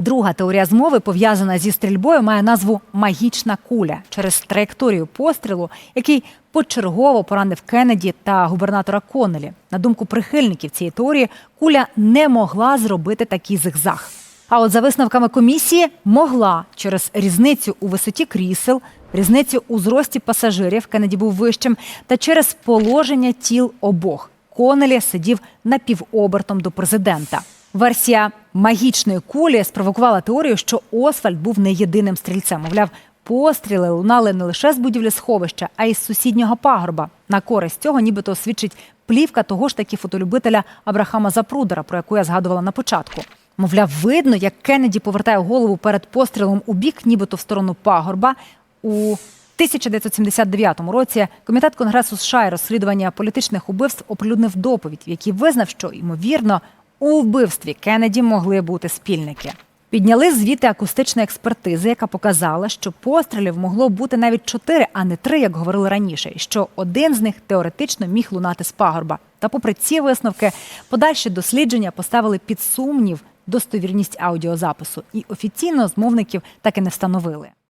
Друга теорія змови, пов'язана зі стрільбою, має назву магічна куля через траєкторію пострілу, який почергово поранив Кеннеді та губернатора Коннелі. На думку прихильників цієї теорії, куля не могла зробити такий зигзаг. А от за висновками комісії могла через різницю у висоті крісел, різницю у зрості пасажирів, Кеннеді був вищим, та через положення тіл обох. Конелі сидів напівобертом до президента. Версія магічної кулі спровокувала теорію, що Освальд був не єдиним стрільцем. Мовляв, постріли лунали не лише з будівлі сховища, а й з сусіднього пагорба. На користь цього нібито свідчить плівка того ж таки фотолюбителя Абрахама Запрудера, про яку я згадувала на початку. Мовляв, видно, як Кеннеді повертає голову перед пострілом у бік, нібито в сторону пагорба. У 1979 році комітет Конгресу США і розслідування політичних убивств оприлюднив доповідь, в якій визнав, що ймовірно у вбивстві Кеннеді могли бути спільники. Підняли звіти акустичної експертизи, яка показала, що пострілів могло бути навіть чотири, а не три, як говорили раніше, і що один з них теоретично міг лунати з пагорба. Та, попри ці висновки, подальші дослідження поставили під сумнів достовірність аудіозапису, і офіційно змовників так і не встановили.